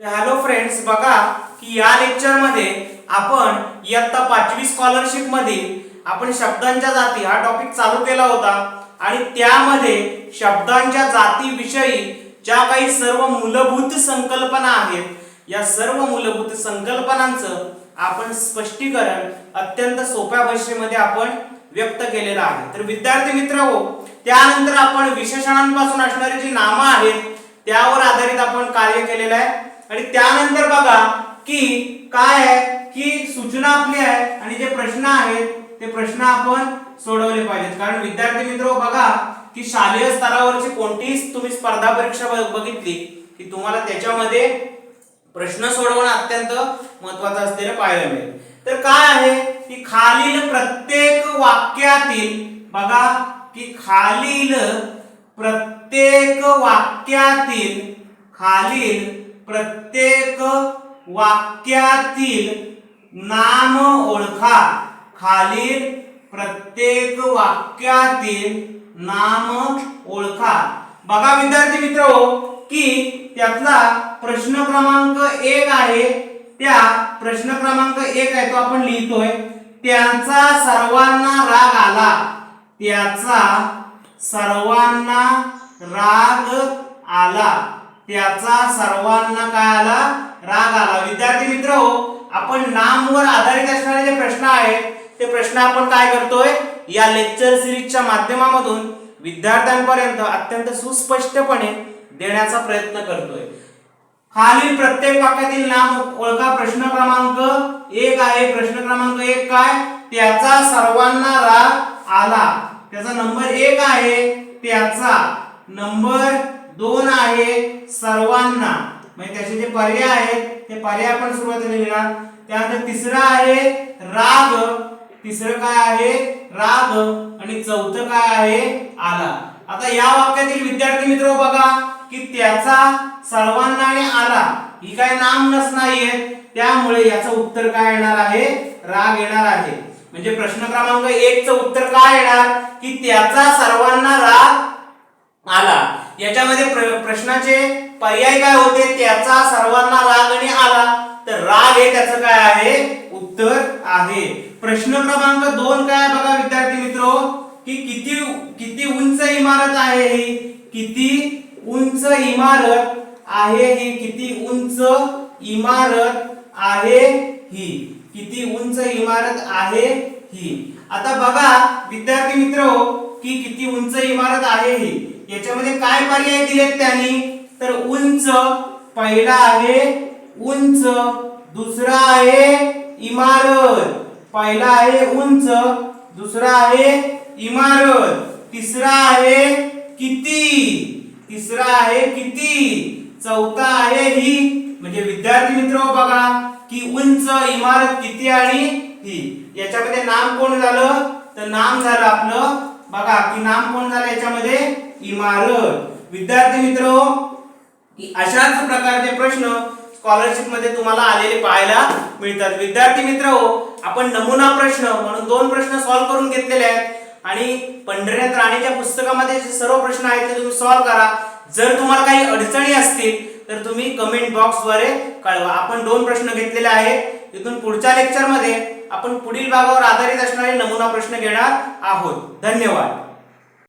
Hello friends बघा की या लेक्चरमध्ये आपण इयत्ता पाचवी स्कॉलरशिपमध्ये आपण शब्दांच्या जाती हा टॉपिक चालू केला होता आणि त्यामध्ये शब्दांच्या जातीविषयी ज्या काही सर्व मूलभूत संकल्पना आहेत या सर्व मूलभूत संकल्पनांचं आपण स्पष्टीकरण अत्यंत सोप्या भाषेमध्ये आपण व्यक्त केलेलं आहे. तर विद्यार्थी मित्र हो त्यानंतर आपण विशेषणांपासून असणारी जी नामं आहेत त्यावर आधारित आपण कार्य केलेलं आहे. आणि त्यानंतर बघा की काय आहे? की सूचना आपली आहे आणि जे प्रश्न आहेत ते प्रश्न आपण सोडवले पाहिजेत. कारण विद्यार्थी मित्र बघा की शालेय स्तरावरची कोणतीही तुम्ही स्पर्धा परीक्षा बघितली की तुम्हाला त्याच्यामध्ये प्रश्न सोडवणं अत्यंत महत्वाचं असलेलं पाहायला मिळेल. तर काय आहे? की खालील प्रत्येक वाक्यातील बघा की खालील प्रत्येक वाक्यातील खालील प्रत्येक वाक्यातील नाम ओळखा. खालील प्रत्येक वाक्यातील नाम ओळखा. बघा विद्यार्थी मित्र की त्यातला प्रश्न क्रमांक एक आहे. त्या प्रश्न क्रमांक एक आहे तो आपण लिहितोय. त्यांचा सर्वांना राग आला. त्याचा सर्वांना राग आला. त्याचा सर्वांना काय आला राग आला. विद्यार्थी मित्र हो आपण नामवर आधारित असणारे जे प्रश्न आहेत ते प्रश्न आपण काय करतोय? या लेक्चर सिरीजच्या माध्यमामधून विद्यार्थ्यांपर्यंत अत्यंत सुस्पष्टपणे देण्याचा प्रयत्न करतोय. खालील प्रत्येक वाक्यातील नाम ओळखा प्रश्न क्रमांक एक आहे. प्रश्न क्रमांक एक काय? त्याचा सर्वांना राग आला. त्याचा नंबर एक आहे. त्याचा नंबर दोन आहे सर्वांना. म्हणजे त्याचे जे पर्याय आहेत ते पर्याय आपण सुरुवातीला लिहिणार. त्यानंतर तिसरा आहे राग. तिसरं काय आहे? राग. आणि चौथं काय आहे? आला. आता या वाक्यातील विद्यार्थी मित्र बघा की त्याचा सर्वांना आणि आला ही काय नाम नस नाहीये. त्यामुळे याचं उत्तर काय येणार आहे? राग येणार आहे. म्हणजे प्रश्न क्रमांक एक च उत्तर काय येणार? की त्याचा सर्वांना राग आला. याच्यामध्ये प्र- प्रश्नाचे पर्याय काय होते? त्याचा सर्वांना राग आणि आला. तर राग हे त्याचं काय आहे? उत्तर आहे. प्रश्न क्रमांक दोन काय बघा विद्यार्थी मित्र? की किती किती उंच इमारत आहे ही? किती उंच इमारत आहे ही? किती उंच इमारत आहे ही? किती उंच इमारत आहे ही? आता बघा विद्यार्थी मित्र की किती उंच इमारत आहे ही? याच्यामध्ये काय पर्याय दिलेत त्यांनी? तर उंच पहिला आहे उंच दुसरा आहे इमारत. पहिला आहे उंच दुसरा आहे इमारत. तिसरा आहे किती? तिसरा आहे किती? चौथा आहे ही. म्हणजे विद्यार्थी मित्र बघा की उंच इमारत किती आणि ही. याच्यामध्ये नाम कोण झालं? तर नाम झालं आपलं बघा की नाम कोण झालं याच्यामध्ये? इमारत. विद्यार्थी मित्र की अशाच प्रकारचे प्रश्न स्कॉलरशिपमध्ये तुम्हाला आलेले पाहायला मिळतात. विद्यार्थी मित्र आपण नमुना प्रश्न म्हणून दोन प्रश्न सॉल्व्ह करून घेतलेले आहेत. आणि पंढरीनाथ राणेच्या पुस्तकामध्ये जे सर्व प्रश्न आहेत ते तुम्ही सॉल्व्ह करा. जर तुम्हाला काही अडचणी असतील तर तुम्ही कमेंट बॉक्सद्वारे कळवा. आपण दोन प्रश्न घेतलेले आहेत. इथून पुढच्या लेक्चरमध्ये आपण पुढील भागावर आधारित असणारे नमुना प्रश्न घेणार आहोत. धन्यवाद.